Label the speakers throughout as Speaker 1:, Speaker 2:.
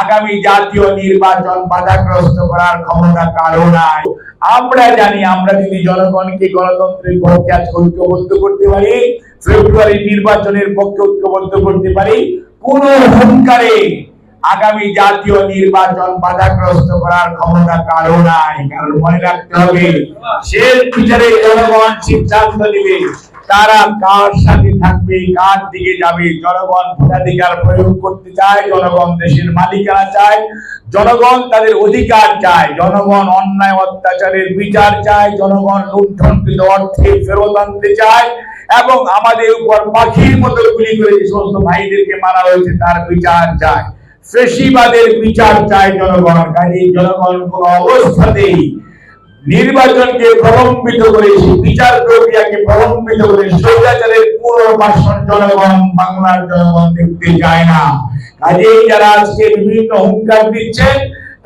Speaker 1: আগামী জাতীয় নির্বাচন বাধাগ্রস্ত করার ক্ষমতা কারও নাই। আমরা জানি, আমরা যদি জনগণকে গণতন্ত্রের পক্ষে আজ ঐক্যবদ্ধ করতে পারি, ফেব্রুয়ারি নির্বাচনের পক্ষে ঐক্যবদ্ধ করতে পারি, কোন হুঙ্কারে আগামী জাতীয় নির্বাচন বাধাগ্রস্ত করার ক্ষমতা কারও নাই। কারণ মনে রাখতে হবে, শেষ বিচারে জনগণ সিদ্ধান্ত নেবে। তারা কার সাথে থাকবে, কার দিকে যাবে? জনগণ ভোটাধিকার প্রয়োগ করতে চায়, জনগণ দেশের মালিকানা চায়, জনগণ তাদের অধিকার চায়, জনগণ অন্যায়, অত্যাচারের বিচার চায়, জনগণ লুণ্ঠনকৃত অর্থে ফেরত আনতে চায় এবং আমাদের উপর পাখির মতো গুলি করে যে সমস্ত ভাইদেরকে মারা হয়েছে, তার বিচার চায়। ফেসিবাদের বিচার চায় জনগণ কাজে জনগণ কোন অবস্থাতেই নির্বাচনকে প্রলম্বিত করে বিচার প্রক্রিয়াকে প্রলম্বিত করে স্বৈরাচারের পুনর্বাসন জনগণ, বাংলার জনগণ দেখতে চায় না। কাজেই যারা আজকে বিভিন্ন হুঙ্কার দিচ্ছেন,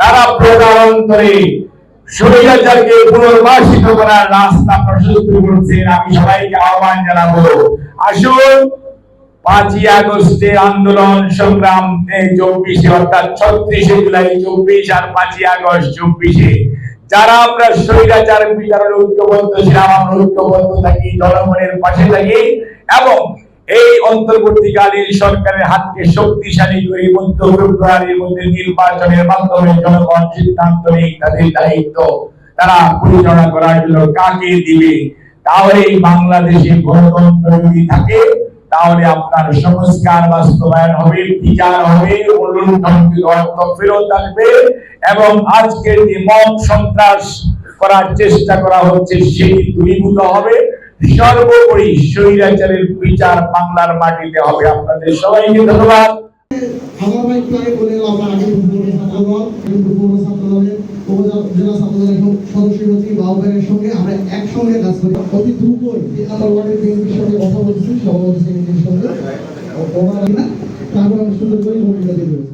Speaker 1: তারা প্রকারান্তরে স্বৈরাচারকে পুনর্বাসিত করার রাস্তা প্রশস্ত করছেন। আমি সবাইকে আহ্বান জানাব, আসুন অন্তর্বর্তীকালীন সরকারের হাতকে শক্তিশালী করে মধ্যে নির্বাচনের মাধ্যমে জনগণ সিদ্ধান্ত নেই তাদের দায়িত্ব তারা পরিচালনা করার জন্য কাকে দিবে? তাহলে বাংলাদেশে গণতন্ত্র যদি থাকে তাহলে আপনার সংস্কার বাস্তবায়ন হবে, বিচার হবে ফেরত থাকবে এবং আজকের যে মত সন্ত্রাস করার চেষ্টা করা হচ্ছে সেটি দূরীভূত হবে। সর্বোপরি স্বৈরাচারের বিচার বাংলার মাটিতে হবে। আপনাদের সবাইকে ধন্যবাদ।
Speaker 2: আমরা একটু আগে বলে গেলাম আমরা আগে ছাত্রদল পূর্ব ছাত্রদলের উপজেলা ছাত্রদলের সদস্য সচিব আহ্বায়কের সঙ্গে আমরা একসঙ্গে কাজ করি অতি দ্রুতই যে আমার ওয়ার্ডের বিএনপির সঙ্গে কথা বলছি সভাপতি সেক্রেটারির সঙ্গে তারপর আমি সুন্দর করে ভূমিকা দিয়ে